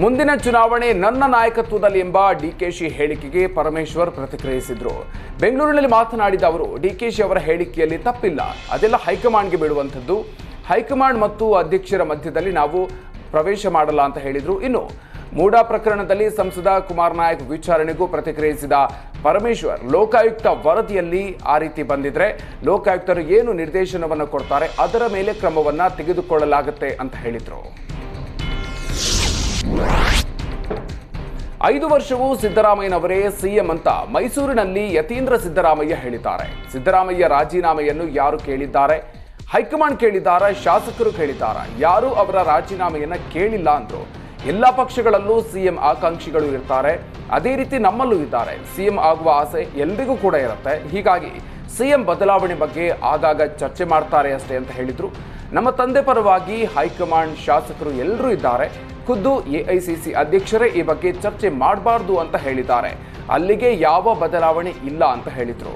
ಮುಂದಿನ ಚುನಾವಣೆ ನನ್ನ ನಾಯಕತ್ವದಲ್ಲಿ ಎಂಬ ಡಿಕೆಶಿ ಹೇಳಿಕೆಗೆ ಪರಮೇಶ್ವರ್ ಪ್ರತಿಕ್ರಿಯಿಸಿದ್ರು. ಬೆಂಗಳೂರಿನಲ್ಲಿ ಮಾತನಾಡಿದ ಅವರು ಡಿಕೆಶಿ ಅವರ ಹೇಳಿಕೆಯಲ್ಲಿ ತಪ್ಪಿಲ್ಲ. ಅದೆಲ್ಲ ಹೈಕಮಾಂಡ್ಗೆ ಬಿಡುವಂಥದ್ದು ಹೈಕಮಾಂಡ್ ಮತ್ತು ಅಧ್ಯಕ್ಷರ ಮಧ್ಯದಲ್ಲಿ ನಾವು ಪ್ರವೇಶ ಮಾಡಲ್ಲ ಅಂತ ಹೇಳಿದರು. ಇನ್ನು ಮೂಡಾ ಪ್ರಕರಣದಲ್ಲಿ ಸಂಸದ ಕುಮಾರ್ ನಾಯಕ್ ವಿಚಾರಣೆಗೂ ಪ್ರತಿಕ್ರಿಯಿಸಿದ ಪರಮೇಶ್ವರ್, ಲೋಕಾಯುಕ್ತ ವರದಿಯಲ್ಲಿ ಆ ರೀತಿ ಬಂದಿದ್ರೆ ಲೋಕಾಯುಕ್ತರು ಏನು ನಿರ್ದೇಶನವನ್ನು ಕೊಡ್ತಾರೆ ಅದರ ಮೇಲೆ ಕ್ರಮವನ್ನು ತೆಗೆದುಕೊಳ್ಳಲಾಗುತ್ತೆ ಅಂತ ಹೇಳಿದ್ರು. ಐದು ವರ್ಷವೂ ಸಿದ್ದರಾಮಯ್ಯನವರೇ ಸಿಎಂ ಅಂತ ಮೈಸೂರಿನಲ್ಲಿ ಯತೀಂದ್ರ ಸಿದ್ದರಾಮಯ್ಯ ಹೇಳಿದ್ದಾರೆ. ಸಿದ್ದರಾಮಯ್ಯ ರಾಜೀನಾಮೆಯನ್ನು ಯಾರು ಕೇಳಿದ್ದಾರೆ? ಹೈಕಮಾಂಡ್ ಕೇಳಿದ್ದಾರೆ? ಶಾಸಕರು ಕೇಳಿದ್ದಾರೆ? ಯಾರು ಅವರ ರಾಜೀನಾಮೆಯನ್ನ ಕೇಳಿಲ್ಲ ಅಂದ್ರು? ಎಲ್ಲ ಪಕ್ಷಗಳಲ್ಲೂ ಸಿಎಂ ಆಕಾಂಕ್ಷಿಗಳು ಇರ್ತಾರೆ. ಅದೇ ರೀತಿ ನಮ್ಮಲ್ಲೂ ಇದ್ದಾರೆ. ಸಿಎಂ ಆಗುವ ಆಸೆ ಎಲ್ರಿಗೂ ಕೂಡ ಇರುತ್ತೆ. ಹೀಗಾಗಿ ಸಿಎಂ ಬದಲಾವಣೆ ಬಗ್ಗೆ ಆಗಾಗ ಚರ್ಚೆ ಮಾಡ್ತಾರೆ ಅಷ್ಟೇ ಅಂತ ಹೇಳಿದ್ರು. ನಮ್ಮ ತಂದೆ ಪರವಾಗಿ ಹೈಕಮಾಂಡ್ ಶಾಸಕರು ಎಲ್ಲರೂ ಇದ್ದಾರೆ. ಖುದ್ದು ಎಐಸಿಸಿ ಅಧ್ಯಕ್ಷರೇ ಈ ಬಗ್ಗೆ ಚರ್ಚೆ ಮಾಡಬಾರ್ದು ಅಂತ ಹೇಳಿದ್ದಾರೆ. ಅಲ್ಲಿಗೆ ಯಾವ ಬದಲಾವಣೆ ಇಲ್ಲ ಅಂತ ಹೇಳಿದ್ರು.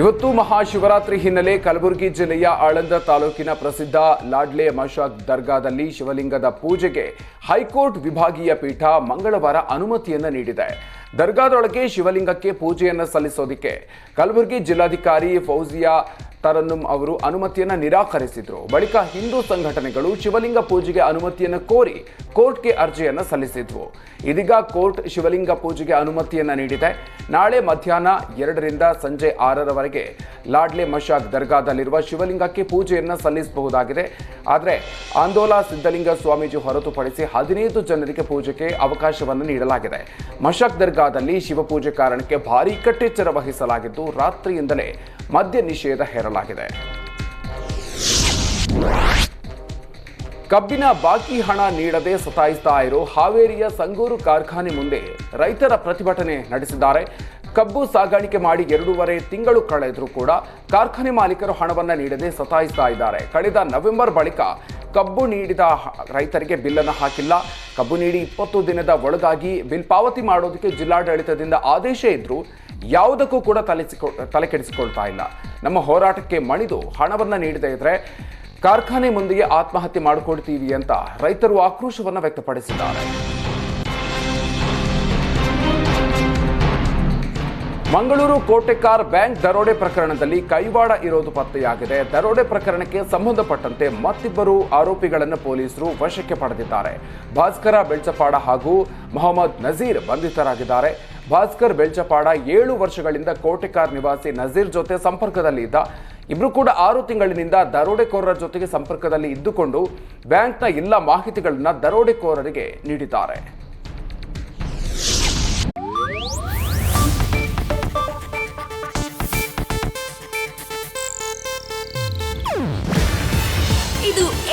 ಇವತ್ತು ಮಹಾಶಿವರಾತ್ರಿ ಹಿನ್ನೆಲೆ ಕಲಬುರಗಿ ಜಿಲ್ಲೆಯ ಆಳಂದ ತಾಲೂಕಿನ ಪ್ರಸಿದ್ಧ ಲಾಡ್ಲೆ ಮಶಾಕ್ ದರ್ಗಾದಲ್ಲಿ ಶಿವಲಿಂಗದ ಪೂಜೆಗೆ ಹೈಕೋರ್ಟ್ ವಿಭಾಗೀಯ ಪೀಠ ಮಂಗಳವಾರ ಅನುಮತಿಯನ್ನ ನೀಡಿದೆ. ದರ್ಗಾದೊಳಗೆ ಶಿವಲಿಂಗಕ್ಕೆ ಪೂಜೆಯನ್ನು ಸಲ್ಲಿಸೋದಿಕ್ಕೆ ಕಲಬುರಗಿ ಜಿಲ್ಲಾಧಿಕಾರಿ ಫೌಜಿಯಾ ತರನ್ನುಂ ಅವರು ಅನುಮತಿಯನ್ನ ನಿರಾಕರಿಸಿದ್ರು. ಬಳಿಕ ಹಿಂದೂ ಸಂಘಟನೆಗಳು ಶಿವಲಿಂಗ ಪೂಜೆಗೆ ಅನುಮತಿಯನ್ನು ಕೋರಿ ಕೋರ್ಟ್ಗೆ ಅರ್ಜಿಯನ್ನ ಸಲ್ಲಿಸಿದ್ವು. ಇದೀಗ ಕೋರ್ಟ್ ಶಿವಲಿಂಗ ಪೂಜೆಗೆ ಅನುಮತಿಯನ್ನ ನೀಡಿದೆ. ನಾಳೆ ಮಧ್ಯಾಹ್ನ ಎರಡರಿಂದ ಸಂಜೆ ಆರರವರೆಗೆ ಲಾಡ್ಲೆ ಮಶಾಕ್ ದರ್ಗಾದಲ್ಲಿರುವ ಶಿವಲಿಂಗಕ್ಕೆ ಪೂಜೆಯನ್ನು ಸಲ್ಲಿಸಬಹುದಾಗಿದೆ. ಆದರೆ ಆಂದೋಲ ಸಿದ್ಧಲಿಂಗ ಸ್ವಾಮೀಜಿ ಹೊರತುಪಡಿಸಿ ಹದಿನೈದು ಜನರಿಗೆ ಪೂಜೆಗೆ ಅವಕಾಶವನ್ನು ನೀಡಲಾಗಿದೆ. ಮಶಾಕ್ ದರ್ಗಾದಲ್ಲಿ ಶಿವಪೂಜೆ ಕಾರಣಕ್ಕೆ ಭಾರೀ ಕಟ್ಟೆಚ್ಚರ ವಹಿಸಲಾಗಿದ್ದು, ರಾತ್ರಿಯಿಂದಲೇ ಮದ್ಯ ನಿಷೇಧ ಹೇರಲಾಗಿದೆ. ಕಬ್ಬಿನ ಬಾಕಿ ಹಣ ನೀಡದೆ ಸತಾಯಿಸ್ತಾ ಇರೋ ಹಾವೇರಿಯ ಸಂಗೂರು ಕಾರ್ಖಾನೆ ಮುಂದೆ ರೈತರ ಪ್ರತಿಭಟನೆ ನಡೆಸಿದ್ದಾರೆ. ಕಬ್ಬು ಸಾಗಾಣಿಕೆ ಮಾಡಿ ಎರಡೂವರೆ ತಿಂಗಳು ಕಳೆದರೂ ಕೂಡ ಕಾರ್ಖಾನೆ ಮಾಲೀಕರು ಹಣವನ್ನ ನೀಡದೆ ಸತಾಯಿಸ್ತಾ ಇದ್ದಾರೆ. ಕಳೆದ ನವೆಂಬರ್ ಬಳಿಕ ಕಬ್ಬು ನೀಡಿದ ರೈತರಿಗೆ ಬಿಲ್ಲನ್ನು ಹಾಕಿಲ್ಲ. ಕಬ್ಬು ನೀಡಿ ಇಪ್ಪತ್ತು ದಿನದ ಒಳಗಾಗಿ ಬಿಲ್ ಪಾವತಿ ಮಾಡೋದಕ್ಕೆ ಜಿಲ್ಲಾಡಳಿತದಿಂದ ಆದೇಶ ಇದ್ರು ಯಾವುದಕ್ಕೂ ಕೂಡ ತಲೆಸಿಕೊ ತಲೆ ಕೆಡಿಸಿಕೊಳ್ತಾ ಇಲ್ಲ. ನಮ್ಮ ಹೋರಾಟಕ್ಕೆ ಮಣಿದು ಹಣವನ್ನು ನೀಡದೇ ಇದ್ರೆ ಕಾರ್ಖಾನೆ ಮುಂದೆಯೇ ಆತ್ಮಹತ್ಯೆ ಮಾಡಿಕೊಳ್ತೀವಿ ಅಂತ ರೈತರು ಆಕ್ರೋಶವನ್ನು ವ್ಯಕ್ತಪಡಿಸಿದ್ದಾರೆ. ಮಂಗಳೂರು ಕೋಟೆಕಾರ್ ಬ್ಯಾಂಕ್ ದರೋಡೆ ಪ್ರಕರಣದಲ್ಲಿ ಕೈವಾಡ ಇರೋದು ಪತ್ತೆಯಾಗಿದೆ. ದರೋಡೆ ಪ್ರಕರಣಕ್ಕೆ ಸಂಬಂಧಪಟ್ಟಂತೆ ಮತ್ತಿಬ್ಬರು ಆರೋಪಿಗಳನ್ನು ಪೊಲೀಸರು ವಶಕ್ಕೆ ಪಡೆದಿದ್ದಾರೆ. ಭಾಸ್ಕರ ಬೆಳ್ಚಪಾಡ ಹಾಗೂ ಮೊಹಮ್ಮದ್ ನಜೀರ್ ಬಂಧಿತರಾಗಿದ್ದಾರೆ. ಭಾಸ್ಕರ್ ಬೆಳ್ಚಪಾಡ ಏಳು ವರ್ಷಗಳಿಂದ ಕೋಟೆಕಾರ್ ನಿವಾಸಿ ನಜೀರ್ ಜೊತೆ ಸಂಪರ್ಕದಲ್ಲಿ ಇದ್ದ. ಇಬ್ರು ಕೂಡ ಆರು ತಿಂಗಳಿನಿಂದ ದರೋಡೆಕೋರರ ಜೊತೆಗೆ ಸಂಪರ್ಕದಲ್ಲಿ ಇದ್ದುಕೊಂಡು ಬ್ಯಾಂಕ್ನ ಎಲ್ಲ ಮಾಹಿತಿಗಳನ್ನು ದರೋಡೆಕೋರರಿಗೆ ನೀಡಿದ್ದಾರೆ.